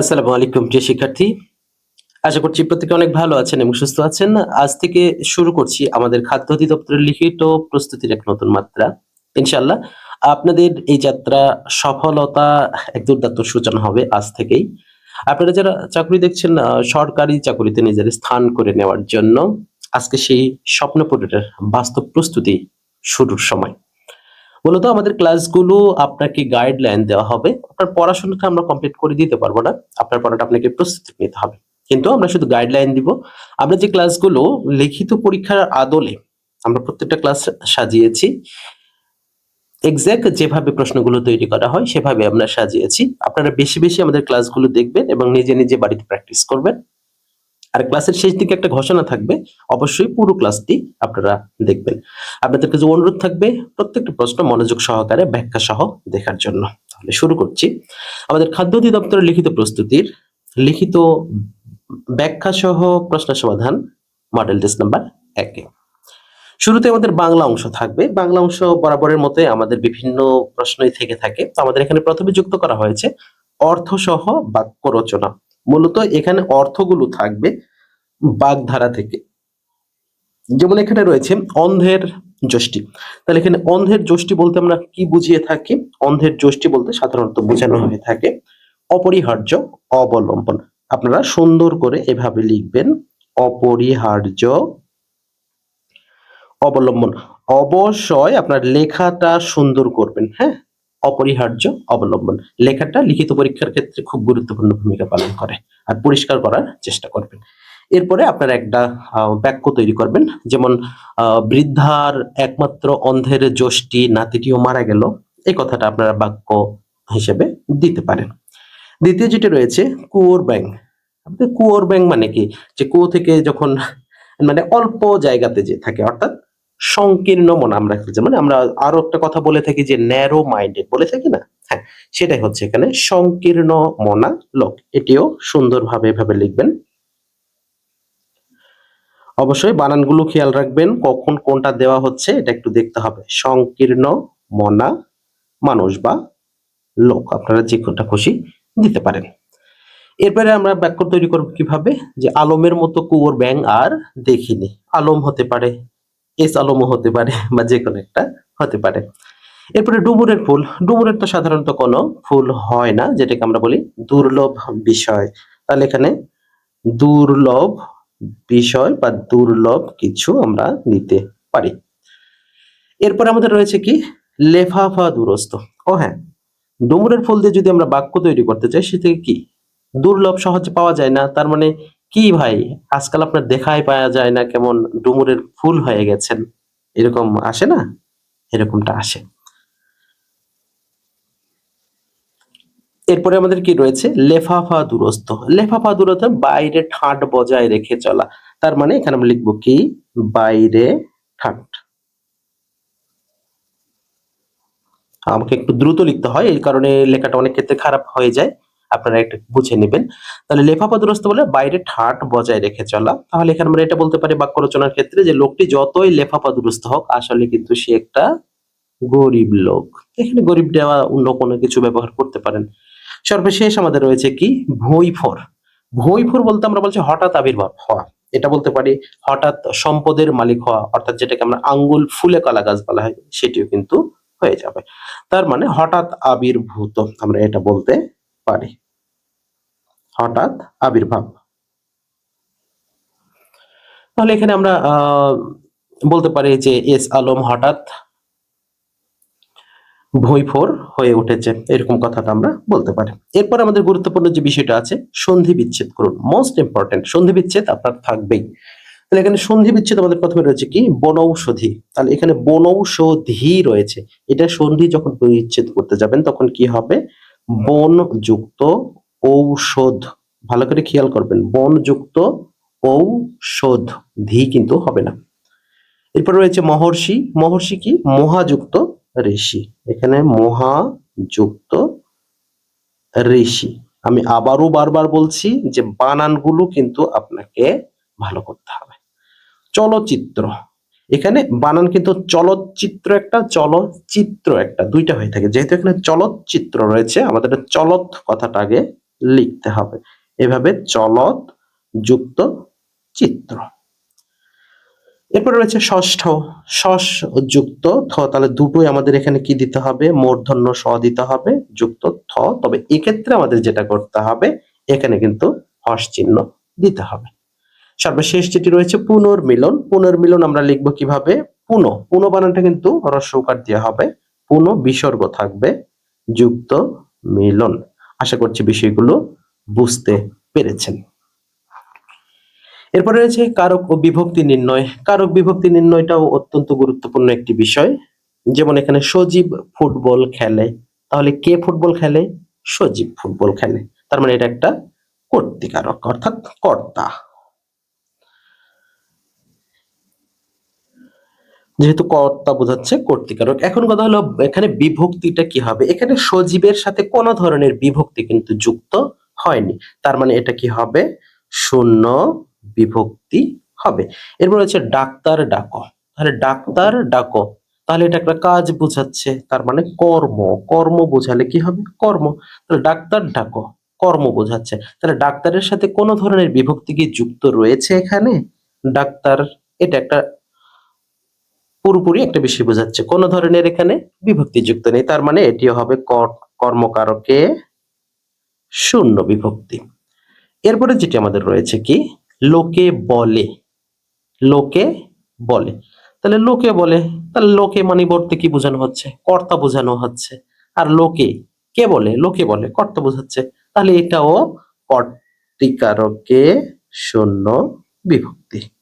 আসসালামু আলাইকুম, প্রিয় শিক্ষার্থী। আশা করছি প্রত্যেকে অনেক ভালো আছেন এবং সুস্থ আছেন। আজ থেকে শুরু করছি আমাদের খাদ্য অধিদপ্তরের লিখিত প্রস্তুতির এক নতুন মাত্রা। ইনশাল্লাহ আপনাদের এই যাত্রা সফলতা এক দুর্দান্ত সূচনা হবে আজ থেকেই। আপনারা যারা চাকরি দেখছেন সরকারি চাকরিতে নিজের স্থান করে নেওয়ার জন্য আজকে সেই স্বপ্নপুরের বাস্তব প্রস্তুতি শুরুর সময়। মূলত আমাদের ক্লাসগুলো আপনাকে গাইডলাইন দেওয়া হবে। আপনার পড়াশোনাটা আমরা কমপ্লিট করে দিতে পারব না। আপনার পড়াটা আপনাকে প্রস্তুতি নিতে হবে। কিন্তু আমরা শুধু গাইডলাইন দিব। আমরা যে ক্লাসগুলো লিখিত পরীক্ষার আদলে আমরা প্রত্যেকটা ক্লাস সাজিয়েছি এক্সাক্ট যেভাবে প্রশ্নগুলো তৈরি করা হয় সেভাবে আমরা সাজিয়েছি। আপনারা বেশি বেশি আমাদের ক্লাসগুলো দেখবেন এবং নিজে নিজে বাড়িতে প্র্যাকটিস করবেন। আর ক্লাসের শেষ দিকে একটা ঘোষণা থাকবে, অবশ্যই পুরো ক্লাসটি আপনারা দেখবেন। আপনাদের কাছে অনুরোধ থাকবে প্রত্যেকটা প্রশ্ন মনোযোগ সহকারে ব্যাখ্যা সহ দেখার জন্য। তাহলে শুরু করছি। আমাদের খাদ্য অধিদপ্তরের লিখিত প্রস্তুতির লিখিত ব্যাখ্যা সহ প্রশ্ন সমাধান মডেল টেস্ট নাম্বার একে। শুরুতে আমাদের বাংলা অংশ থাকবে। বাংলা অংশ বরাবরের মতে আমাদের বিভিন্ন প্রশ্নই থেকে থাকে। তো আমাদের এখানে প্রথমে যুক্ত করা হয়েছে অর্থ সহ বাক্য রচনা। মূলত এখানে অর্থগুলো থাকবে বাগধারা থেকে। যেমন এখানে রয়েছে অন্ধের যষ্টি তাহলে এখানে অন্ধের যষ্টি বলতে আমরা কি বুঝিয়ে থাকি? অন্ধের যষ্টি বলতে সাধারণত বোঝানো হয়ে থাকে অপরিহার্য অবলম্বন। আপনারা সুন্দর করে এভাবে লিখবেন অপরিহার্য অবলম্বন। অবশ্যই আপনার লেখাটা সুন্দর করবেন হ্যাঁ? অপরিহার্য অবলম্বন। লেখাটা লিখিত পরীক্ষার ক্ষেত্রে খুব গুরুত্বপূর্ণ ভূমিকা পালন করে আর পরিষ্কার করার চেষ্টা করবেন। এরপরে আপনারা একটা বাক্য তৈরি করবেন, যেমন বৃদ্ধার একমাত্র অন্ধের যষ্টি নাতিটিও মারা গেল, এই কথাটা আপনারা বাক্য হিসেবে দিতে পারেন। দ্বিতীয় যেটা রয়েছে, কুয়োর ব্যাং। কুয়োর ব্যাং মানে কি? যে কুয়ো থেকে যখন মানে অল্প জায়গাতে যে থাকে, অর্থাৎ সংকীর্ণ মন আমরা মানে আমরা আরও একটা কথা বলে থাকি যে ন্যারো মাইন্ডেড বলে থাকি না? হ্যাঁ সেটাই হচ্ছে এখানে সংকীর্ণ মনা লোক। এটিও সুন্দরভাবে এভাবে লিখবেন। অবশ্যই বানানগুলো খেয়াল রাখবেন, কখন কোনটা দেওয়া হচ্ছে, এটা একটু দেখতে হবে। সংকীর্ণ মনা মানুষ বা লোক, আপনারা যে কোনটা খুশি দিতে পারেন। এরপরে আমরা বাক্য তৈরি করব কীভাবে? যে আলমের মতো কুয়োর ব্যাং আর দেখিনি। আলম হতে পারে এস আলমও হতে পারে বা যে কোনো একটা হতে পারে। এরপরে ডুমুরের ফুল। ডুমুরের তো সাধারণত কোনো ফুল হয় না, যেটাকে আমরা বলি দুর্লভ বিষয়। তাহলে এখানে দুর্লভ বিষয় বা দুর্লভ কিছু আমরা নিতে পারি। এরপরে আমাদের রয়েছে কি? লেফাফা দুরস্ত। ও হ্যাঁ ডুমুরের ফুল দিয়ে যদি আমরা বাক্য তৈরি করতে চাই সে থেকে কি? দুর্লভ সহজে পাওয়া যায় না। তার মানে কি ভাই? আজকাল আপনার দেখাই পাওয়া যায় না কেমন ডুমুরের ফুল হয়ে গেছেন। এরকম আসে না? এরকমটা আসে। এরপরে আমাদের কি রয়েছে? লেফাফা দূরস্থ লেফাফা দূরত্ব বাইরে ঠাট বজায় রেখে চলা। তার মানে এখানে আমরা লিখব কি? বাইরে ঠাট। আমাকে একটু দ্রুত লিখতে হয়, এই কারণে লেখাটা অনেক ক্ষেত্রে খারাপ হয়ে যায়। আপনারা একটু বুঝে নেবেন। তাহলে লেফাফা দুরস্ত বলে বাইরে ঠাট বজায় রেখে চলা। তাহলে এখানে আমরা এটা বলতে পারি বাক্য রচনার ক্ষেত্রে যে লোকটি যতই লেফাফা দুরস্ত হোক, আসলে কিন্তু সে একটা গরিব লোক। এখানে গরিব দেওয়া অন্য কোনো কিছু ব্যবহার করতে পারেন। সর্বশেষ আমাদের রয়েছে কি? ভৈফর ভৈফর বলতে আমরা বলছি হঠাৎ আবির্ভাব হওয়া। এটা বলতে পারি হঠাৎ সম্পদের মালিক হওয়া, অর্থাৎ যেটাকে আমরা আঙ্গুল ফুলে কলা গাছ বলা হয়, সেটিও কিন্তু হয়ে যাবে। তার মানে হঠাৎ আবির্ভূত, আমরা এটা বলতে পারি। হঠাৎ আবির্ভাব। তাহলে এখানে আমরা বলতে পারি যে এস আলম হঠাৎ ভৈফোর হয়ে উঠেছে। এরকম কথাটা আমরা বলতে পারি। এরপর আমাদের গুরুত্বপূর্ণ যে বিষয়টা আছে, সন্ধি বিচ্ছেদ করুন। মোস্ট ইম্পর্টেন্ট সন্ধি বিচ্ছেদ আপনার থাকবেই। তাহলে এখানে সন্ধি বিচ্ছেদ আমাদের প্রথমে রয়েছে কি? বনৌষধি। তাহলে এখানে বনৌষধি রয়েছে। এটা সন্ধি যখন বিচ্ছেদ করতে যাবেন, তখন কি হবে? বন যুক্ত ঔষধ। ভালো করে খেয়াল করবেন বন যুক্ত ঔষধ ধি কিন্তু হবে না। এরপর রয়েছে মহর্ষি। মহর্ষি কি? মহাযুক্ত ঋষি। এখানে মহাযুক্ত ঋষি। আমি আবারও বারবার বলছি যে বানানগুলো কিন্তু আপনাকে ভালো করতে হবে। চলচ্চিত্র। এখানে বানান কিন্তু চলচ্চিত্র একটা চলচ্চিত্র একটা, দুইটা হয়ে থাকে। যেহেতু এখানে চলচ্চিত্র রয়েছে, আমাদের চলত কথাটা আগে লিখতে হবে। এভাবে চলত যুক্ত চিত্র। এরপরে রয়েছে ষষ্ঠ। শস যুক্ত থ, তাহলে দুটোই আমাদের এখানে কি দিতে হবে? মূর্ধন্য স দিতে হবে, যুক্ত থ। তবে এক্ষেত্রে আমাদের যেটা করতে হবে, এখানে কিন্তু হস চিহ্ন দিতে হবে। সর্বশেষ যেটি রয়েছে পুনর্মিলন। পুনর্মিলন আমরা লিখব কীভাবে? পুন। পুন বানানটা কিন্তু রস্যকার দিয়ে হবে। পুন বিসর্গ থাকবে। যুক্ত মিলন। আশা করছি বিষয়গুলো বুঝতে পেরেছেন। এরপরে রয়েছে কারক ও বিভক্তি নির্ণয়। কারক বিভক্তি নির্ণয়টাও অত্যন্ত গুরুত্বপূর্ণ একটি বিষয়। যেমন এখানে সজীব ফুটবল খেলে, তাহলে কে ফুটবল খেলে? সজীব ফুটবল খেলে। তার মানে এটা একটা কর্তিকারক, অর্থাৎ কর্তা। যেহেতু কর্তা বোঝাচ্ছে কর্তৃকারক। এখন কথা হলো, এখানে বিভক্তিটা কি হবে? এখানে সজীবের সাথে কোনো ধরনের বিভক্তি কিন্তু যুক্ত হয়নি। তার মানে এটা কি হবে? শূন্য বিভক্তি হবে। এরপর হচ্ছে ডাক্তার ডাকো। তাহলে ডাক্তার ডাকো। তাহলে এটা একটা কাজ বোঝাচ্ছে। তার মানে কর্ম। কর্ম বোঝালে কি হবে? কর্ম। তাহলে ডাক্তার ডাকো। কর্ম বোঝাচ্ছে। তাহলে ডাক্তারের সাথে কোনো ধরনের বিভক্তি কি যুক্ত রয়েছে এখানে? ডাক্তার, এটা একটা পুরোপুরি একটা বিষয় বোঝাচ্ছে। কোন ধরনের এখানে বিভক্তি যুক্ত নেই। তার মানে এটিও হবে কর- কর্মকারকে শূন্য বিভক্তি। এরপরে যেটি আমাদের রয়েছে কি? লোকে বলে। লোকে বলে। তাহলে লোকে বলে, তাহলে লোকে মানে বলতে কি বোঝানো হচ্ছে? কর্তা বোঝানো হচ্ছে। আর লোকে, কে বলে? লোকে বলে, কর্তা বোঝাচ্ছে। তাহলে এটাও কর্তিকারকে শূন্য বিভক্তি।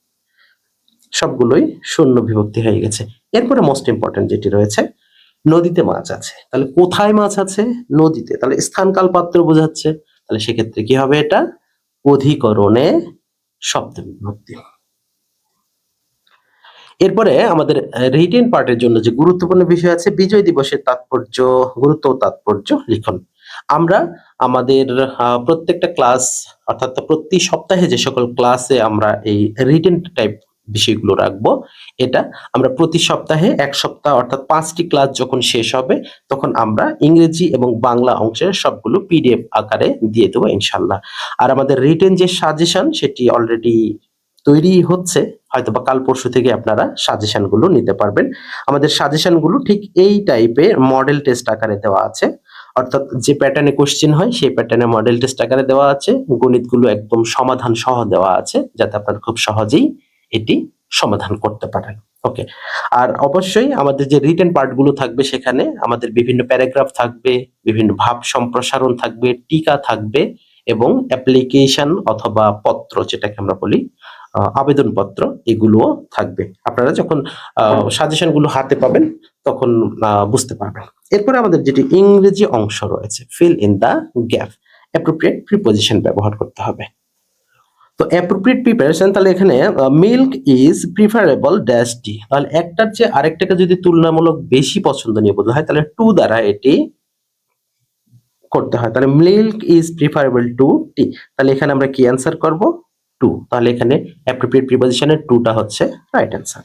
সবগুলোই শূন্য বিভক্তি হয়ে গেছে। এরপরে মোস্ট ইম্পর্টেন্ট যেটি রয়েছে, নদীতে মাছ আছে। তাহলে কোথায় মাছ আছে? নদীতে। তাহলে স্থানকাল পাত্র বোঝাচ্ছে। তাহলে সেক্ষেত্রে কি হবে এটা? অধিকরণে শব্দ বিভক্তি। এরপরে আমাদের রিটেন পার্টের জন্য যে গুরুত্বপূর্ণ বিষয় আছে, বিজয় দিবসের তাৎপর্য, গুরুত্ব তাৎপর্য লিখন। আমরা আমাদের প্রত্যেকটা ক্লাস অর্থাৎ প্রতি সপ্তাহে যে সকল ক্লাসে আমরা এই রিটেন টাইপ বিষয়গুলো রাখব। এটা আমরা প্রতি সপ্তাহে এক সপ্তাহ অর্থাৎ পাঁচটি ক্লাস যখন শেষ হবে, তখন আমরা ইংরেজি এবং বাংলা অংশের সবগুলো পিডিএফ আকারে দিয়ে দেবো ইনশাল্লাহ। আর আমাদের রিটেন যে সাজেশন সেটি অলরেডি তৈরি হচ্ছে হয়তো বা কাল পরশু থেকে আপনারা সাজেশনগুলো নিতে পারবেন। আমাদের সাজেশনগুলো ঠিক এই টাইপের মডেল টেস্ট আকারে দেওয়া আছে। অর্থাৎ যে প্যাটার্নে কোশ্চেন হয়, সেই প্যাটার্নে মডেল টেস্ট আকারে দেওয়া আছে। গণিতগুলো একদম সমাধান সহ দেওয়া আছে, যাতে আপনারা খুব সহজেই এটি সমাধান করতে পারেন। ওকে। আর অবশ্যই আমাদের যে রিটেন পার্টগুলো থাকবে সেখানে আমাদের বিভিন্ন প্যারাগ্রাফ থাকবে, বিভিন্ন ভাব সম্প্রসারণ থাকবে, টিকা থাকবে এবং অ্যাপ্লিকেশন অথবা পত্র যেটাকে আমরা বলি আবেদনপত্র এগুলোও থাকবে। আপনারা যখন সাজেশনগুলো হাতে পাবেন তখন বুঝতে পারবেন। এরপরে আমাদের যেটি ইংরেজি অংশ রয়েছে fill in the gap appropriate preposition ব্যবহার করতে হবে। তো অ্যাপ্রোপ্রিয়েট প্রিপারেশন তাহলে এখানে milk is preferable dash tea তাহলে একটার চেয়ে আরেকটাকে যদি তুলনামূলক বেশি পছন্দনীয় বোঝা হয়, তাহলে টু দ্বারা এটি করতে হয়। তাহলে milk is preferable to tea তাহলে এখানে আমরা কি অ্যান্সার করব? টু তাহলে এখানে অ্যাপ্রোপ্রিয়েট প্রিপোজিশনের টুটা হচ্ছে রাইট অ্যান্সার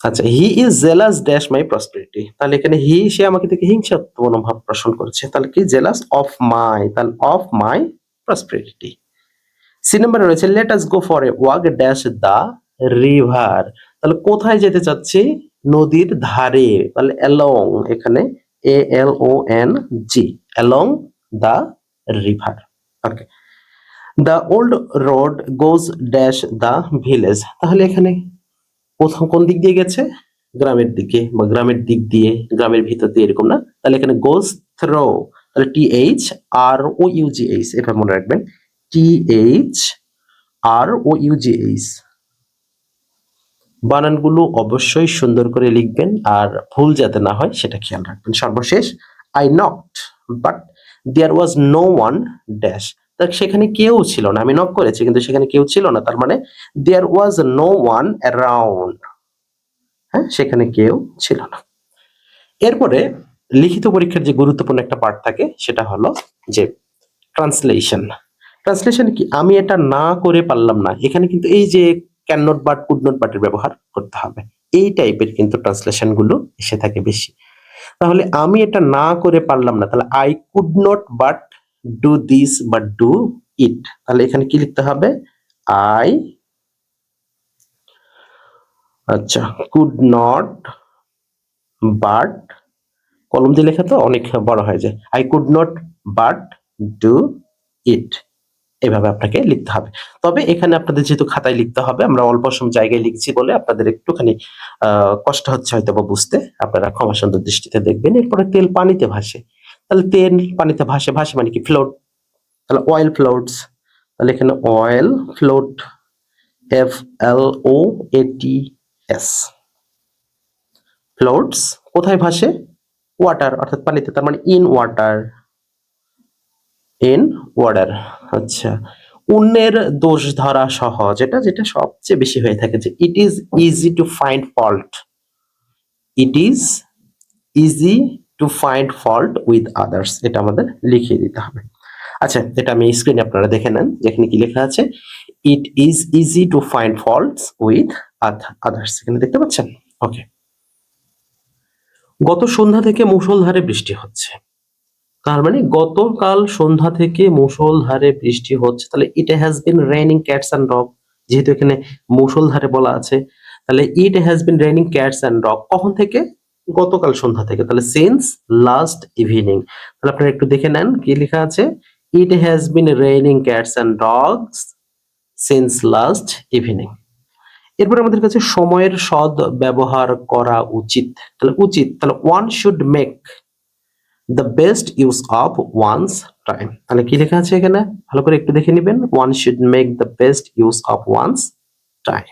আচ্ছা he is jealous dash my prosperity তাহলে এখানে হি সে আমাকে থেকে হিংসাত্ম মনোভাব পোষণ করেছে। তাহলে কি জেলাস অফ মাই তাহলে অফ মাই প্রসপেরিটি সি নাম্বারে রয়েছে let us go for a walk dash the river তাহলে কোথায় যেতে চাচ্ছি? নদীর ধারে। তাহলে অ্যালং এখানে A L O N G along the river okay the old road goes dash the village তাহলে এখানে প্রথম কোন দিক দিয়ে গেছে? গ্রামের দিকে বা গ্রামের দিক দিয়ে, গ্রামের ভিতর দিয়ে এরকম না? তাহলে এখানে গোজ থ্রো তাহলে T H R O U G H এভাবে মনে রাখবেন। টি এইচ আর ও বানানগুলো অবশ্যই সুন্দর করে লিখবেন আর ভুল যাতে না হয় সেটা খেয়াল রাখবেন। সর্বশেষ I knocked but there was no one dash তার সেখানে কেউ ছিল না, আমি নক করেছি কিন্তু সেখানে কেউ ছিল না, তার মানে there was no one around হ্যাঁ সেখানে কেউ ছিল না। এরপরে লিখিত পরীক্ষার যে গুরুত্বপূর্ণ একটা পার্ট থাকে, সেটা হলো যে ট্রান্সলেশন ট্রান্সলেশন কি? আমি এটা না করে পারলাম না। এখানে কিন্তু এই যে can not but could not বাটের ব্যবহার করতে হবে। এই টাইপের কিন্তু ট্রান্সলেশনগুলো এসে থাকে বেশি। তাহলে আমি এটা না করে পারলাম না, তাহলে I could not but do this but do it তাহলে এখানে কি লিখতে হবে? আই আচ্ছা কুড নট বাট কলম দিয়ে লেখা তো অনেক বড় হয়ে যায়। I could not but do it এভাবে আপনাকে লিখতে হবে। তবে এখানে আপনাদের যেহেতু খাতায় লিখতে হবে, আমরা অল্প সম জায়গায় লিখছি বলে আপনাদের একটুখানি কষ্ট হচ্ছে হয়তো বা বুঝতে। আপনারা ক্ষমা সুন্দর দৃষ্টিতে দেখবেন, এরপরে তেল পানিতে ভাসে। তাহলে তেল পানিতে ভাসে ভাসে মানে কি? ফ্লোট তাহলে অয়েল ফ্লোটস তাহলে এখানে oil float F L O A T S floats কোথায় ভাসে? ওয়াটার অর্থাৎ পানিতে, তার মানে ইন ওয়াটার ইন ওয়াটার আচ্ছা অন্যের দোষ ধরা সহজ এটা যেটা সবচেয়ে বেশি হয়ে থাকে যে it is easy to find fault it is easy to find fault with others এটা আমাদের লিখিয়ে দিতে হবে। আচ্ছা এটা আমি স্ক্রিনে আপনারা দেখে নেন, যেখানে কি লেখা আছে it is easy to find faults with others এখানে দেখতে পাচ্ছেন? ওকে গত সন্ধ্যা থেকে মুষলধারে বৃষ্টি হচ্ছে। তার মানে গতকাল সন্ধ্যা থেকে মুষলধারে বৃষ্টি হচ্ছে। তাহলে it has been raining cats and dog যেহেতু এখানে মুষলধারে বলা আছে, তাহলে it has been raining cats and dog কখন থেকে? গতকাল সন্ধ্যা থেকে। তাহলে সিন্স লাস্ট ইভিনিং তাহলে আপনারা একটু দেখে নেন কি লেখা আছে। It has been raining cats and dogs since last evening এরপর আমাদের কাছে সময়ের সদ ব্যবহার করা উচিত। তাহলে উচিত। তাহলে one should make the best use of one's time তাহলে কি লেখা আছে এখানে? ভালো করে একটু দেখে নেবেন। One should make the best use of one's time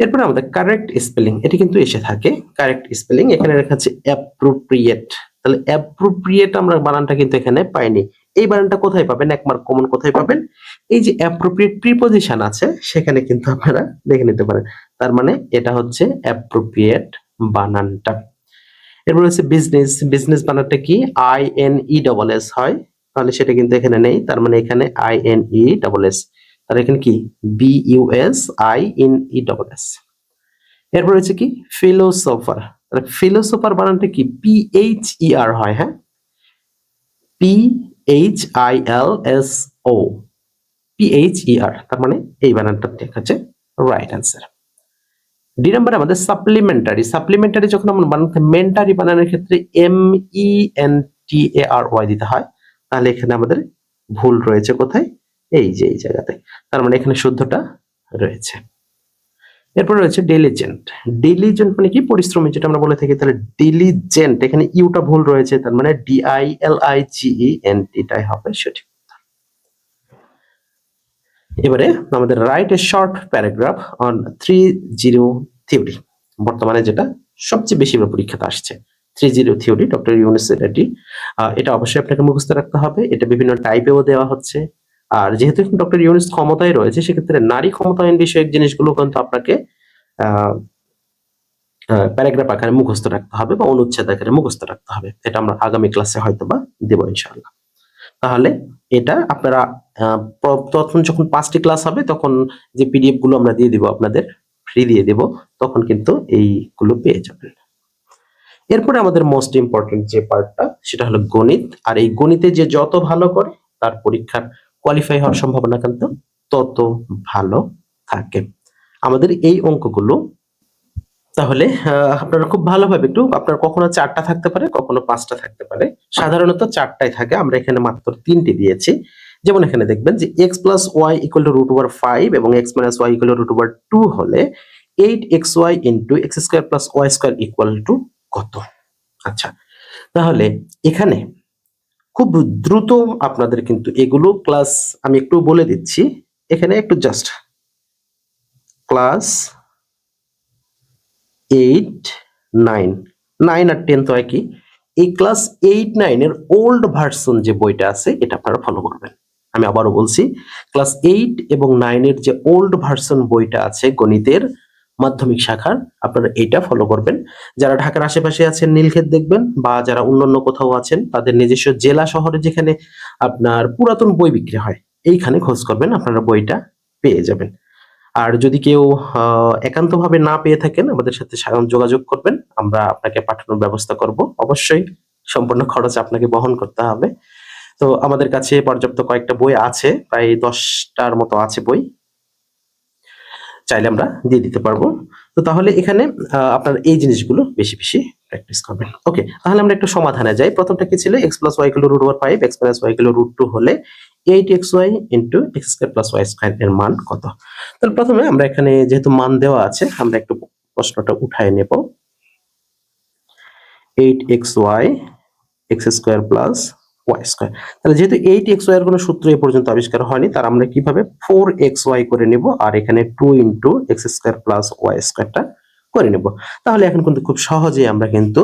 এরপরে আমাদের কারেক্ট স্পেলিং এটি কিন্তু এসে থাকে। কারেক্ট স্পেলিং এখানে লেখা আছে অ্যাপ্রোপ্রিয়েট তাহলে অ্যাপ্রোপ্রিয়েট আমরা বানানটা কিন্তু এখানে পাইনি। এই বানানটা কোথায় পাবেন? এক মার্ক কমন কোথায় পাবেন? এই যে অ্যাপ্রোপ্রিয়েট প্রিপোজিশন আছে, সেখানে কিন্তু আপনারা দেখে নিতে পারেন। তার মানে এটা হচ্ছে অ্যাপ্রোপ্রিয়েট বানানটা। এরপর হচ্ছে বিজনেস বিজনেস বানানটা কি? I N E double S হয়। তাহলে সেটা কিন্তু এখানে নেই। তার মানে এখানে I N E double S তাহলে এখানে কি? B U S I N E double S এরপর হচ্ছে কি? ফিলোসোফার তাহলে ফিলোসোফার বানানটা কি? পি এইচ ই আর হয় হ্যাঁ? P H I L S O P H E R তার মানে এই বানানটা ঠিক আছে। রাইট অ্যান্সার ডি নাম্বার আমাদের সাপ্লিমেন্টারি সাপ্লিমেন্টারি যখন আমরা বানাতে মেন্টারি বানানোর ক্ষেত্রে M E N T A R Y দিতে হয়। তাহলে এখানে আমাদের ভুল রয়েছে কোথায়? এই যে, এই জায়গাতে। তার মানে এখানে শুদ্ধটা রয়েছে। এরপর রয়েছে ডিলিজেন্ট ডিলিজেন্ট মানে কি? পরিশ্রমী, যেটা আমরা বলে থাকি। তাহলে ডিলিজেন্ট এখানে ইউটা ভুল রয়েছে। তার মানে D I L I G N টিটাই হবে সঠিক। এবারে আমাদের write a short paragraph on three zero theory বর্তমানে যেটা সবচেয়ে বেশি পরীক্ষাতে আসছে। Three zero theory doctor Yunus এটি। এটা অবশ্যই আপনাকে মুখস্থ রাখতে হবে। এটা বিভিন্ন টাইপেও দেওয়া হচ্ছে। আর যেহেতু ডক্টর ইউনিস ক্ষমতায় রয়েছে, সেক্ষেত্রে নারী ক্ষমতায়ন বিষয়ক জিনিসগুলো কিন্তু আপনাকে প্যারাগ্রাফ আকারে মুখস্থ রাখতে হবে বা অনুচ্ছেদ আকারে মুখস্থ রাখতে হবে। এটা আমরা আগামী ক্লাসে হয়তো বা দেবো ইনশাআল্লাহ। তাহলে এটা আপনারা তখন যখন পাঁচটি ক্লাস হবে, তখন যে পিডিএফগুলো আমরা দিয়ে দিব আপনাদের ফ্রি দিয়ে দেব, তখন কিন্তু এইগুলো পেয়ে যাবেন। এরপরে আমাদের মোস্ট ইম্পর্টেন্ট যে পার্টটা সেটা হলো গণিত। আর এই গণিতে যে যত ভালো করে, তার পরীক্ষার কোয়ালিফাই হওয়ার সম্ভাবনা কিন্তু তত ভালো থাকে। আমাদের এই অঙ্কগুলো তাহলে আপনারা খুব ভালোভাবে একটু, আপনার কখনো চারটা থাকতে পারে, কখনো পাঁচটা থাকতে পারে। সাধারণত চারটাই থাকে। আমরা এখানে মাত্র তিনটি দিয়েছি। যেমন এখানে দেখবেন যে X plus Y equal to root over five এবং X minus Y equal to root over two হলে eight X Y into X square plus Y square equal to কত? আচ্ছা তাহলে এখানে খুব দ্রুত আপনাদের কিন্তু এগুলো ক্লাস আমি একটু বলে দিচ্ছি। এখানে একটু just class eight nine nine আর টেন তো একই। এই ক্লাস এইট নাইনের ওল্ড ভার্সন যে বইটা আছে, এটা আপনারা ফলো করবেন। আমি আবারও বলছি, ক্লাস এইট এবং নাইনের যে ওল্ড ভার্সন বইটা আছে, গণিতের মাধ্যমিক শাখার, আপনারা এইটা ফলো করবেন। যারা ঢাকার আশেপাশে আছেন, নীলক্ষেত দেখবেন, বা যারা অন্যান্য কোথাও আছেন, তাদের নিজস্ব জেলা শহরে যেখানে আপনার পুরাতন বই বিক্রি হয়, এইখানে খোঁজ করবেন, আপনারা বইটা পেয়ে যাবেন। আর যদি কেউ একান্তভাবে না পেয়ে থাকেন, আমাদের সাথে যোগাযোগ করবেন। আমরা আপনাকে পাঠানোর ব্যবস্থা করব। অবশ্যই সম্পূর্ণ খরচ আপনাকে বহন করতে হবে। তো আমাদের কাছে পর্যাপ্ত কয়েকটা বই আছে, প্রায় দশটার মতো আছে বই। চাইলে আমরা দিয়ে দিতে পারব। তো তাহলে এখানে আপনার এই জিনিসগুলো বেশি বেশি প্র্যাকটিস করবেন। ওকে তাহলে আমরা একটু সমাধানে যাই। প্রথমটা কি ছিল? X plus Y root over five X plus Y root two হলে eight X Y into X square plus Y square এর মান কত? তাহলে প্রথমে আমরা এখানে যেহেতু মান দেওয়া আছে, আমরা একটু প্রশ্নটা উঠায় নেব। Eight X Y X square plus Y square. তাহলে যেহেতু এইট এক্স ওয়াই এর কোনো সূত্র এ পর্যন্ত আবিষ্কার হয়নি, তার আমরা কীভাবে ফোর এক্স ওয়াই করে নিব আর এখানে two into x square plus y স্কোয়ারটা করে নেব। তাহলে এখন কিন্তু খুব সহজেই আমরা কিন্তু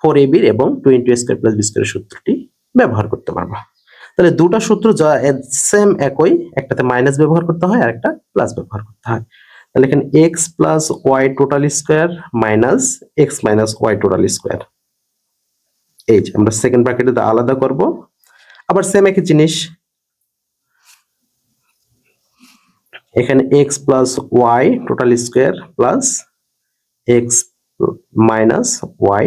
ফোর এ বির এবং two into square plus b square সূত্রটি ব্যবহার করতে পারব। তাহলে দুটো সূত্র যা সেম একই, একটাতে মাইনাস ব্যবহার করতে হয় আর একটা প্লাস ব্যবহার করতে হয়। তাহলে এখানে x plus y total square minus x minus y total square এই যে আমরা সেকেন্ড ব্র্যাকেটে আলাদা করব। আবার সেম একই জিনিস। এখানে x plus y total square plus x minus y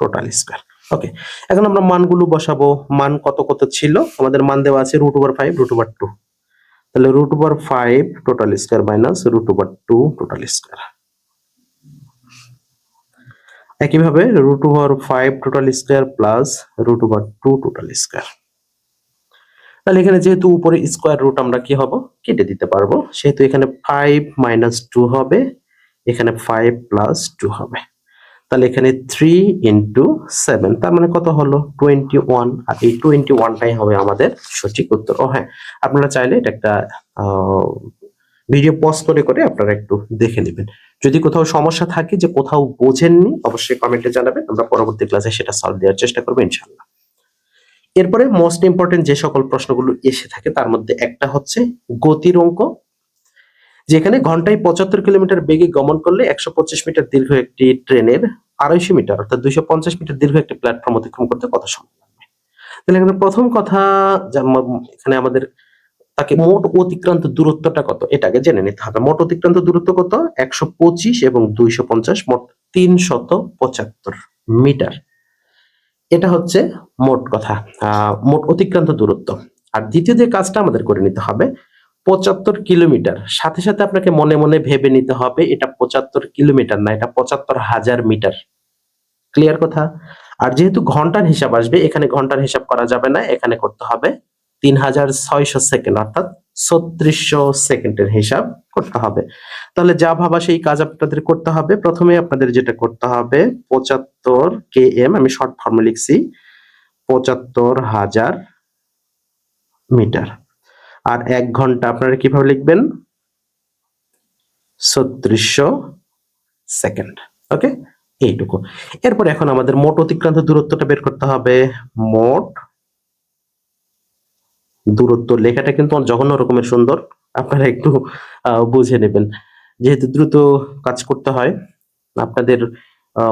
total square okay এখন আমরা মানগুলো বসাবো। মান কত কত ছিল? আমাদের মান দেওয়া আছে root over five root over two তাহলে root over five total square minus root over two total square একইভাবে root over five total square plus root over two total square তাহলে এখানে যেহেতু উপরে স্কোয়ার রুট আমরা কি হব? কেটে দিতে পারব। সেহেতু এখানে ফাইভ মাইনাস টু হবে, এখানে ফাইভ প্লাস টু হবে। তাহলে এখানে থ্রি ইন্টু সেভেন তার মানে কত হলো? টোয়েন্টি ওয়ান আর এই টোয়েন্টি ওয়ানটাই হবে আমাদের সঠিক উত্তর। ও হ্যাঁ আপনারা চাইলে এটা একটা ভিডিও পজ করে করে আপনারা একটু দেখে নেবেন। যদি কোথাও সমস্যা থাকে যে কোথাও বোঝেননি, অবশ্যই কমেন্টে জানাবেন, আমরা পরবর্তী ক্লাসে সেটা সলভ দেওয়ার চেষ্টা করব ইনশাল্লাহ এরপরে মোস্ট ইম্পর্টেন্ট যে সকল প্রশ্নগুলো এসে থাকে, তার মধ্যে একটা হচ্ছে গতির অঙ্ক, যেখানে ঘন্টায় পঁচাত্তর কিলোমিটার বেগে গমন করলে একশো পঁচিশ মিটার দীর্ঘ একটি ট্রেনের আড়াইশো মিটার, অর্থাৎ দুইশো পঞ্চাশ মিটার দীর্ঘ একটি প্ল্যাটফর্ম অতিক্রম করতে কত সময় লাগবে? তাহলে এখানে প্রথম কথা এখানে আমাদের তাকে মোট অতিক্রান্ত দূরত্বটা কত? এটা আগে জেনে নিতে হবে। মোট অতিক্রান্ত দূরত্ব কত? একশো পঁচিশ এবং দুইশো পঞ্চাশ, মোট তিনশত পঁচাত্তর মিটার। এটা হচ্ছে মোট কথা মোট অতিক্রান্ত দূরত্ব। আর দ্বিতীয় যে কাজটা আমাদের করে নিতে হবে পঁচাত্তর কিলোমিটার। সাথে সাথে আপনাকে মনে মনে ভেবে নিতে হবে, এটা পঁচাত্তর কিলোমিটার না, এটা পঁচাত্তর হাজার মিটার। ক্লিয়ার কথা? আর যেহেতু ঘণ্টার হিসাব আসবে, এখানে ঘণ্টার হিসাব করা যাবে না, এখানে করতে হবে তিন হাজার ছয়শো সেকেন্ড, অর্থাৎ ছত্রিশশো সেকেন্ডের হিসাব করতে হবে। তাহলে যা ভাবা সেই কাজ আপনাদের করতে হবে। প্রথমে আপনাদের যেটা করতে হবে, পঁচাত্তর কে এম আমি শর্ট ফর্মে লিখছি, পঁচাত্তর হাজার মিটার। আর এক ঘণ্টা আপনারা কীভাবে লিখবেন? ছত্রিশশো সেকেন্ড। ওকে? এইটুকু। এরপর এখন আমাদের মোট অতিক্রান্ত দূরত্বটা বের করতে হবে। মোট দূরত্ব লেখাটা কিন্তু জঘন্য রকমের সুন্দর। আপনারা একটু বুঝে নেবেন। যেহেতু দ্রুত কাজ করতে হয় আপনাদের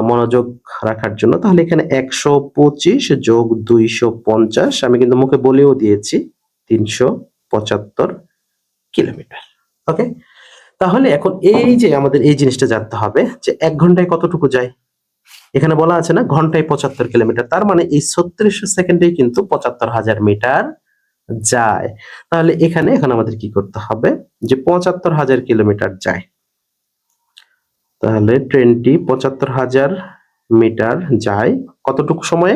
মনোযোগ রাখার জন্য, তাহলে এখানে একশো পঁচিশ যোগ দুইশো পঞ্চাশ, আমি কিন্তু মুখে বলেও দিয়েছি, তিনশো পঁচাত্তর কিলোমিটার। ওকে তাহলে এখন এই যে আমাদের এই জিনিসটা জানতে হবে যে এক ঘন্টায় কতটুকু যায়? এখানে বলা আছে না, ঘন্টায় পঁচাত্তর কিলোমিটার। তার মানে এই ছত্রিশশো সেকেন্ডে কিন্তু পঁচাত্তর হাজার মিটার যায়। তাহলে এখানে এখন আমাদের কি করতে হবে যে পঁচাত্তর হাজার কিলোমিটার যায়। তাহলে ট্রেনটি পঁচাত্তর হাজার মিটার যায় কতটুকু সময়ে?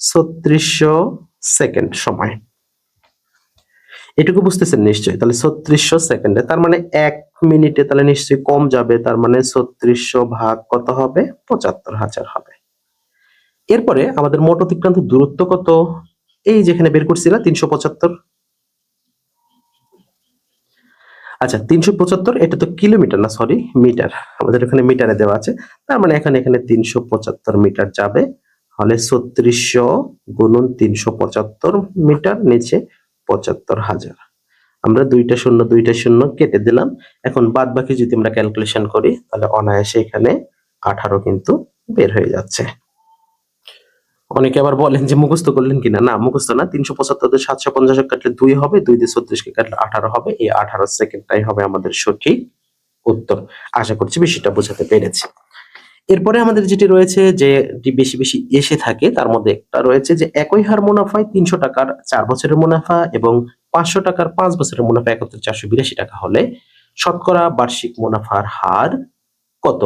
ছত্রিশশো সেকেন্ড সময়। এটুকু বুঝতেছেন নিশ্চয়ই। তাহলে ছত্রিশশো সেকেন্ডে, তার মানে এক মিনিটে তাহলে নিশ্চয়ই কম যাবে, তার মানে ছত্রিশশো ভাগ কত হবে? পঁচাত্তর হাজার হবে। এরপরে আমাদের মোট অতিক্রান্ত দূরত্ব কত? এই যেখানে বের করছি না তিনশো পঁচাত্তর। আচ্ছা তিনশো পঁচাত্তর, এটা তো কিলোমিটার না সরি মিটার। আমাদের এখানে মিটারে দেওয়া আছে। তার মানে এখানে এখানে তিনশো পঁচাত্তর মিটার যাবে। হলে ছত্রিশশো গুণন তিনশো পঁচাত্তর মিটার, নিচে পঁচাত্তর হাজার। আমরা দুইটা শূন্য দুইটা শূন্য কেটে দিলাম। এখন বাদ বাকি যদি আমরা ক্যালকুলেশন করি, তাহলে অনায়াসে এখানে আঠারো কিন্তু বের হয়ে যাচ্ছে। অনেকে আবার বলেন যে মুখস্থ করলেন কিনা? না, মুখস্থ না। তিনশো পঁচাত্তর সাতশো পঞ্চাশ কাটলে দুই হবে, দুই দিয়ে ছত্রিশকে কাটলে আঠারো হবে। এই আঠারো সেকেন্ডটাই হবে আমাদের সঠিক উত্তর। আশা করছি বিষয়টা বোঝাতে পেরেছি। এরপরে আমাদের যেটি রয়েছে যে যে বেশি বেশি এসে থাকে, তার মধ্যে একটা রয়েছে যে একই হার মুনাফায় তিনশো টাকার চার বছরের মুনাফা এবং পাঁচশো টাকার পাঁচ বছরের মুনাফা একত্রে চারশো বিরাশি টাকা হলে শতকরা বার্ষিক মুনাফার হার কত?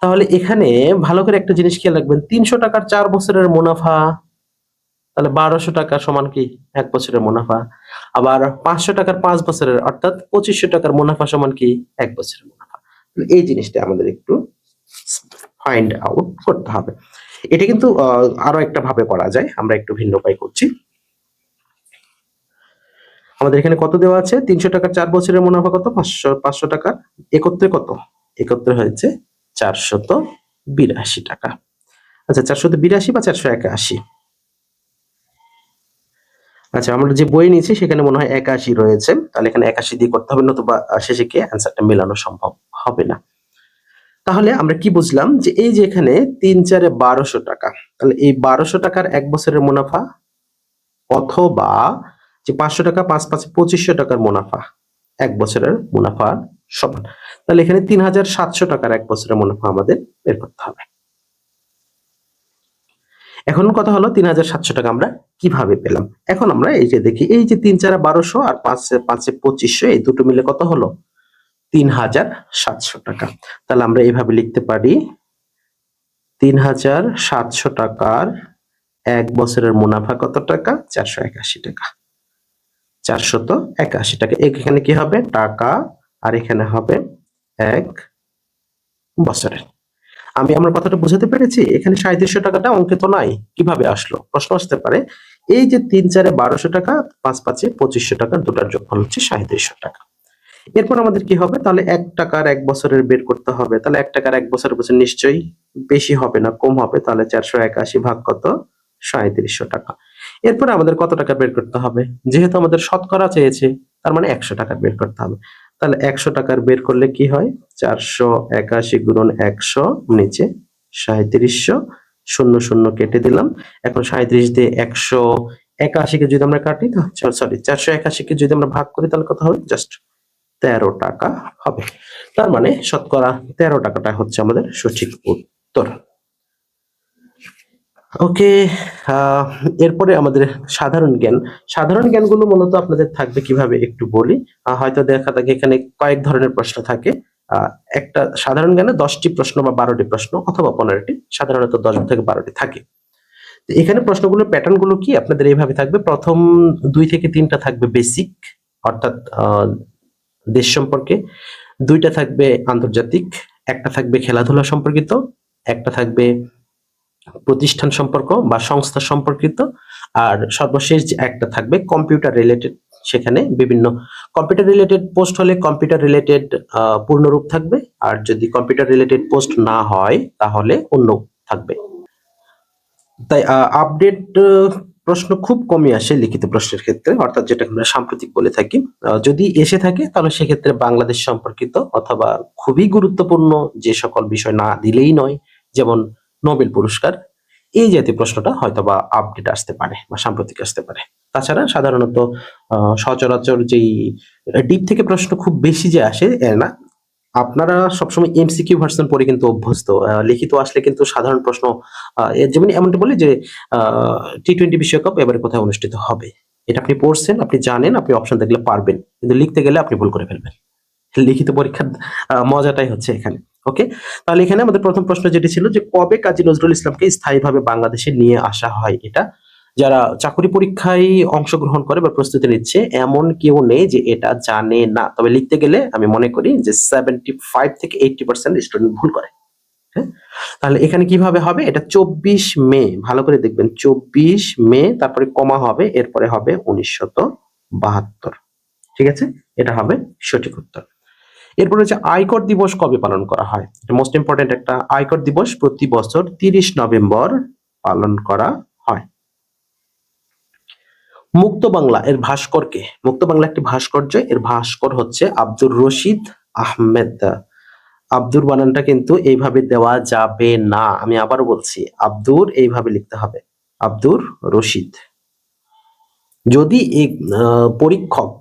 তাহলে এখানে ভালো করে একটা জিনিস খেয়াল রাখবেন, তিনশো টাকার চার বছরের মুনাফা, তাহলে বারোশো টাকা সমান কি? এক বছরের মুনাফা। আবার পাঁচশো টাকার পাঁচ বছরের, অর্থাৎ পঁচিশশো টাকার মুনাফা সমান কি? এক বছরের মুনাফা। এই জিনিসটা আমাদের একটু ফাইন্ড আউট করতে হবে। এটা কিন্তু আরও একটা ভাবে করা যায়, আমরা একটু ভিন্ন উপায় করছি। আমাদের এখানে কত দেওয়া আছে? তিনশো টাকার চার বছরের মুনাফা কত? পাঁচশো পাঁচশো টাকা। একত্রে কত? একত্রে হয়েছে চারশত বিরাশি টাকা। আচ্ছা চারশত বিরাশি বা চারশো একাশি? আচ্ছা আমরা যে বই নিয়েছি, সেখানে মনে হয় একাশি রয়েছে। তাহলে এখানে একাশি দিয়ে করতে হবে, নতুবা শেষে গিয়ে অ্যান্সারটা মেলানো সম্ভব হবে না। তাহলে আমরা কি বুঝলাম যে এই যে এখানে তিন চারে বারোশো টাকা, তাহলে এই বারোশো টাকার এক বছরের মুনাফা অথবা যে পাঁচশো টাকা পাঁচ পাঁচ পঁচিশশো টাকার মুনাফা এক বছরের মুনাফা সমান। তাহলে এখানে তিন হাজার সাতশো টাকার এক বছরের মুনাফা আমাদের বের করতে হবে। এখন কথা হলো তিন হাজার সাতশো টাকা আমরা কীভাবে পেলাম? এখন আমরা এই যে দেখি, এই যে তিন চারা বারোশো আর পাঁচে পাঁচে পঁচিশশো, এই দুটো মিলে কত হলো? তিন হাজার সাতশো টাকা। তাহলে আমরা এইভাবে লিখতে পারি তিন হাজার সাতশো টাকার এক বছরের মুনাফা কত টাকা? চারশো একাশি টাকা। চারশত একাশি টাকা। এখানে কি হবে? টাকা। আর এখানে হবে এক বছরের। আমি আমার কথাটা বুঝাতে পেরেছি? এখানে সাঁত্রিশশো টাকাটা অঙ্কিত নাই। কীভাবে আসলো? প্রশ্ন আসতে পারে, এই যে তিন চারে বারোশো টাকা, পাঁচ পাঁচে পঁচিশশো টাকা, দুটার যোগফল হচ্ছে সাঁত্রিশশো টাকা। এরপর আমাদের কি হবে? তাহলে এক টাকার এক বছরের বের করতে হবে। তাহলে এক টাকার এক বছরের বছর নিশ্চয়ই বেশি হবে না, কম হবে। তাহলে চারশো একাশি ভাগ কত? সাঁত্রিশশো টাকা। এরপর আমাদের কত টাকা বের করতে হবে? যেহেতু আমাদের শতকরা চেয়েছে, তার মানে একশো টাকা বের করতে হবে। তাহলে একশো টাকার বের করলে কি হয়? চারশো একাশি গুণন একশো, নিচে সাঁত্রিশশো শূন্য শূন্য কেটে দিলাম। এখন সাঁত্রিশ দিয়ে একশো একাশিকে যদি আমরা কাটি সরি চারশো একাশিকে যদি আমরা ভাগ করি, তাহলে কত হবে? জাস্ট তেরো টাকা হবে। তার মানে শতকরা তেরো টাকাটা হচ্ছে আমাদের সঠিক উত্তর। ওকে এরপরে আমাদের সাধারণ জ্ঞান। সাধারণ জ্ঞানগুলো মূলত আপনাদের থাকবে কীভাবে একটু বলি। হয়তো দেখা থাকে এখানে কয়েক ধরনের প্রশ্ন থাকে। একটা সাধারণ জ্ঞানে দশটি প্রশ্ন বা বারোটি প্রশ্ন অথবা পনেরোটি, সাধারণত দশ থেকে বারোটি থাকে। এখানে প্রশ্নগুলোর প্যাটার্নগুলো কি? আপনাদের এইভাবে থাকবে। প্রথম দুই থেকে তিনটা থাকবে বেসিক, অর্থাৎ দেশ সম্পর্কে। দুইটা থাকবে আন্তর্জাতিক, একটা থাকবে খেলাধুলা সম্পর্কিত, একটা থাকবে প্রতিষ্ঠান সম্পর্ক বা সংস্থা সম্পর্কিত, আর সর্বশেষ যে একটা থাকবে কম্পিউটার রিলেটেড সেখানে বিভিন্ন কম্পিউটার রিলেটেড পোস্ট হলে কম্পিউটার রিলেটেড পূর্ণরূপ থাকবে, আর যদি কম্পিউটার রিলেটেড পোস্ট না হয়, তাহলে অন্য থাকবে। তাই আপডেট প্রশ্ন খুব কমই আসে লিখিত প্রশ্নের ক্ষেত্রে, অর্থাৎ যেটা আমরা সাম্প্রতিক বলে থাকি। যদি এসে থাকে, তাহলে সেক্ষেত্রে বাংলাদেশ সম্পর্কিত অথবা খুবই গুরুত্বপূর্ণ যে সকল বিষয় না দিলেই নয়, যেমন নোবেল পুরস্কার, এই জাতীয় প্রশ্নটা হয়তো বা আপডেট আসতে পারে বা সাম্প্রতিক আসতে পারে। তাছাড়া সাধারণত সচরাচর যেই, ডিপ থেকে প্রশ্ন খুব বেশি যে আসে না আপনারা সবসময় এমসিকিউ ভার্সন পড়ে কিন্তু অভ্যস্ত। লিখিত আসলে কিন্তু সাধারণ প্রশ্ন যেমন এমনটা বলি যে টি টোয়েন্টি বিশ্বকাপ এবারে কোথায় অনুষ্ঠিত হবে? এটা আপনি পড়ছেন, আপনি জানেন, আপনি অপশন দেখলে পারবেন। কিন্তু লিখতে গেলে আপনি ভুল করে ফেলবেন। লিখিত পরীক্ষার মজাটাই হচ্ছে এখানে। ওকে? তাহলে এখানে আমাদের প্রথম প্রশ্ন যেটি ছিল যে, কবে কাজী নজরুল ইসলামকে স্থায়ীভাবে বাংলাদেশে নিয়ে আসা হয়? এটা যারা চাকরি পরীক্ষায় অংশগ্রহণ করে বা প্রস্তুতি নিচ্ছে, এমন কেউ নেই যে এটা জানে না। তবে লিখতে গেলে আমি মনে করি যে সেভেন্টি ফাইভ থেকে এইটটি পার্সেন্ট স্টুডেন্ট ভুল করে। হ্যাঁ? তাহলে এখানে কীভাবে হবে? এটা চব্বিশ মে, ভালো করে দেখবেন, চব্বিশ মে, তারপরে কমা হবে, এরপরে হবে উনিশশত বাহাত্তর। ঠিক আছে? এটা হবে সঠিক উত্তর। এরপরে হচ্ছে আয়কর দিবস কবে পালন করা হয়? মোস্ট ইম্পর্টেন্ট একটা আয়কর দিবস প্রতি বছর তিরিশ নভেম্বর পালন করা হয়। মুক্ত বাংলা এর ভাস্করকে। মুক্ত বাংলা একটি ভাস্কর্য, এর ভাস্কর হচ্ছে আব্দুর রশিদ আহমেদ। আব্দুর বানানটা কিন্তু এইভাবে দেওয়া যাবে না। আমি আবারও বলছি, আব্দুর এইভাবে লিখতে হবে। আব্দুর রশিদ। যদি এই পরীক্ষক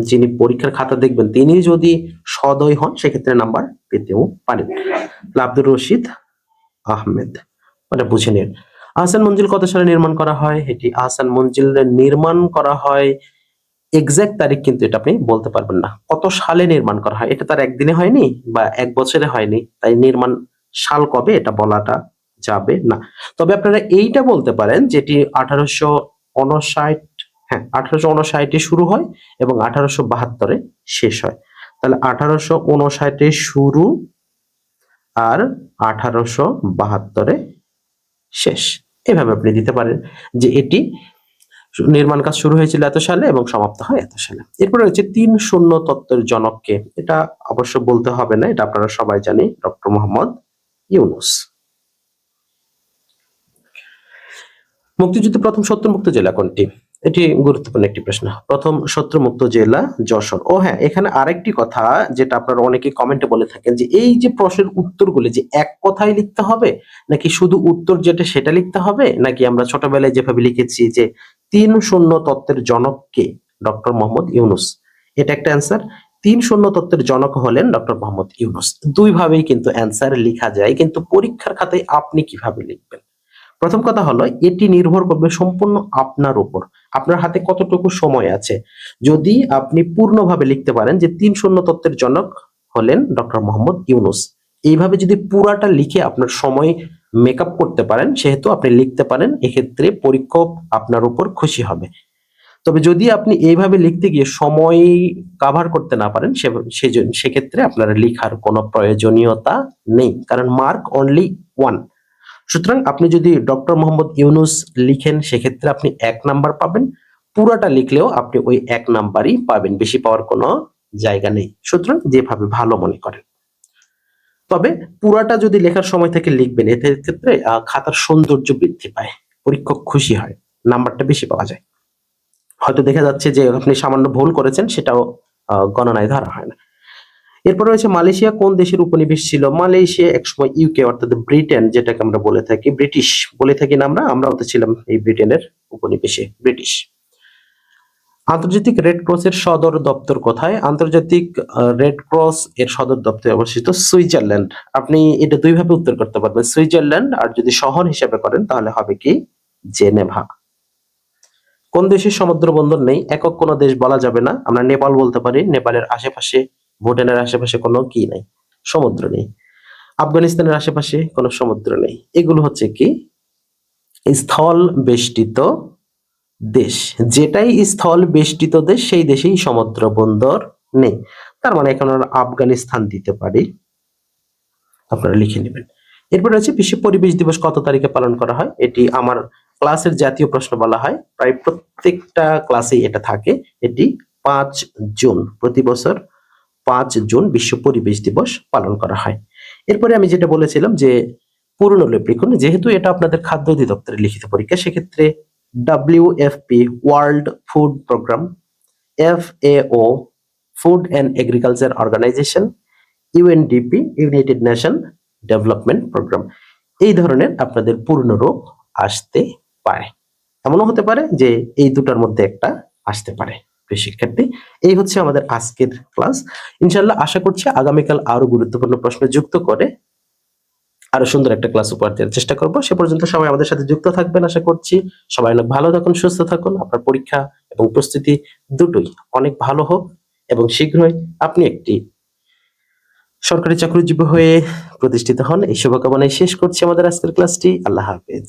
যিনি পরীক্ষার খাতা দেখবেন, তিনি যদি সদয় হন, সেক্ষেত্রে নাম্বার পেতেও পারেন। আব্দুর রশিদ আহমেদ। মানে বুঝে নিন। আহসান মঞ্জিল কত সালে নির্মাণ করা হয়? এটি আহসান মঞ্জিল নির্মাণ করা হয়। এক্সাক্ট তারিখ কিন্তু এটা আপনি বলতে পারবেন না। কত সালে নির্মাণ করা হয়? এটা তার একদিনে হয়নি বা এক বছরে হয়নি। তাই নির্মাণ সাল কবে এটা বলাটা যাবে না। তবে আপনারা এইটা বলতে পারেন যেটি আঠারোশো উনষাট হ্যাঁ আঠারোশো উনষাটে শুরু হয় এবং আঠারোশো বাহাত্তরে শেষ হয়। তাহলে আঠারোশো উনষাটে শুরু আর আঠারোশো বাহাত্তরে শেষ। এভাবে আপনি দিতে পারেন যে এটি নির্মাণ কাজ শুরু হয়েছিল এত সালে এবং সমাপ্ত হয় এত সালে। এরপরে রয়েছে তিন শূন্য তত্ত্বের জনককে। এটা অবশ্য বলতে হবে না, এটা আপনারা সবাই জানি ডক্টর মোহাম্মদ ইউনুস। মুক্তিযুদ্ধের প্রথম শত্রুমুক্ত জেলা কোনটি? এটি গুরুত্বপূর্ণ একটি প্রশ্ন। প্রথম, শত্রুমুক্ত জেলা যশোর। ও হ্যাঁ এখানে আরেকটি কথা যেটা আপনারা অনেকে কমেন্টে বলে থাকেন যে, এই যে প্রশ্নের উত্তরগুলি যে এক কথায় লিখতে হবে, নাকি শুধু উত্তর যেটা সেটা লিখতে হবে? নাকি আমরা ছোটবেলায় যেভাবে লিখেছি যে, তিন শূন্য তত্ত্বের জনককে ডক্টর মোহাম্মদ ইউনুস। এটা একটা অ্যান্সার তিন শূন্য তত্ত্বের জনক হলেন ডক্টর মোহাম্মদ ইউনুস। দুইভাবেই কিন্তু অ্যান্সার লেখা যায়, কিন্তু পরীক্ষার খাতায় আপনি কীভাবে লিখবেন? প্রথম কথা হলো, এটি নির্ভর করবে সম্পূর্ণ আপনার উপর। আপনার হাতে কতটুকু সময় আছে? যদি আপনি পূর্ণভাবে লিখতে পারেন যে তিন শূন্য তত্ত্বের জনক হলেন ডক্টর মোহাম্মদ ইউনুস। এইভাবে যদি পুরাটা লিখে আপনার সময় মেকআপ করতে পারেন, সেহেতু আপনি লিখতে পারেন, এক্ষেত্রে পরীক্ষক আপনার উপর খুশি হবে। তবে যদি আপনি এইভাবে লিখতে গিয়ে সময় কাভার করতে না পারেন সেক্ষেত্রে আপনার লেখার কোনো প্রয়োজনীয়তা নেই। কারণ মার্ক অনলি ওয়ান সুতরাং আপনি যদি ডক্টর মোহাম্মদ ইউনুস লিখেন, সেক্ষেত্রে আপনি এক নাম্বার পাবেন। পুরাটা লিখলেও আপনি ওই এক নাম্বারই পাবেন, বেশি পাওয়ার কোনো জায়গা নেই। সুতরাং যেভাবে ভালো মনে করেন। তবে পুরাটা যদি লেখার সময় থেকে লিখবেন, এতে ক্ষেত্রে খাতার সৌন্দর্য বৃদ্ধি পায়, পরীক্ষক খুশি হয়, নাম্বারটা বেশি পাওয়া যায়। হয়তো দেখা যাচ্ছে যে আপনি সামান্য ভুল করেছেন, সেটাও গণনায় ধরা হয় না। এরপর রয়েছে মালয়েশিয়া, কোন দেশের উপনিবেশ ছিল? মালয়েশিয়া একসময় ইউকে অর্থাৎ ব্রিটেন, যেটাকে আমরা বলে থাকি, ব্রিটিশ বলে থাকি না আমরা, আমরাও তো ছিলাম এই ব্রিটেনের উপনিবেশে, ব্রিটিশ। আন্তর্জাতিক রেড ক্রসের সদর দপ্তর কোথায়? আন্তর্জাতিক রেড ক্রস এর সদর দপ্তর অবস্থিত সুইজারল্যান্ড। আপনি এটা দুই ভাবে উত্তর করতে পারবেন, সুইজারল্যান্ড আর যদি শহর হিসেবে করেন, তাহলে হবে কি? জেনেভা। কোন দেশের সমুদ্র বন্দর নেই? একক কোনো দেশ বলা যাবে না। আমরা নেপাল বলতে পারি, নেপালের আশেপাশে ভুটানের আশেপাশে কোনো কি নাই? সমুদ্র নেই। আফগানিস্তানের আশেপাশে কোনো সমুদ্র নেই। এগুলো হচ্ছে কি? স্থল বেষ্টিত দেশ। যেটাই স্থল বেষ্টিত দেশ, সেই দেশেই সমুদ্র বন্দর নেই। তার মানে এখন আমরা আফগানিস্তান দিতে পারি। আপনারা লিখে নেবেন। এরপর রয়েছে বিশ্ব পরিবেশ দিবস কত তারিখে পালন করা হয়? এটি আমার ক্লাসের জাতীয় প্রশ্ন বলা হয়। প্রায় প্রত্যেকটা ক্লাসেই এটা থাকে। এটি পাঁচ জুন প্রতি বছর পাঁচ জুন বিশ্ব পরিবেশ দিবস পালন করা হয়। এরপরে আমি যেটা বলেছিলাম যে, পুরনো লিখুন যেহেতু এটা আপনাদের খাদ্য অধিদপ্তরের লিখিত পরীক্ষা, সেক্ষেত্রে W WFP world food programme F O food and agriculture organization UNDP united nation development programme এই ধরনের আপনাদের পূর্ণ রূপ আসতে পারে। এমনও হতে পারে যে এই দুটার মধ্যে একটা আসতে পারে। প্রিয় শিক্ষার্থী। এই হচ্ছে আমাদের আজকের ক্লাস ইনশাল্লাহ আশা করছি আগামীকাল আরও গুরুত্বপূর্ণ প্রশ্ন যুক্ত করে আরও সুন্দর একটা ক্লাস উপহার দেওয়ার চেষ্টা করব। সে পর্যন্ত সবাই আমাদের সাথে যুক্ত থাকবেন আশা করছি। সবাই অনেক ভালো থাকুন, সুস্থ থাকুন। আপনার পরীক্ষা এবং প্রস্তুতি দুটোই অনেক ভালো হোক এবং শীঘ্রই আপনি একটি সরকারি চাকরিজীবী হয়ে প্রতিষ্ঠিত হন। এই শুভকামনায় শেষ করছি আমাদের আজকের ক্লাসটি আল্লাহ হাফেজ।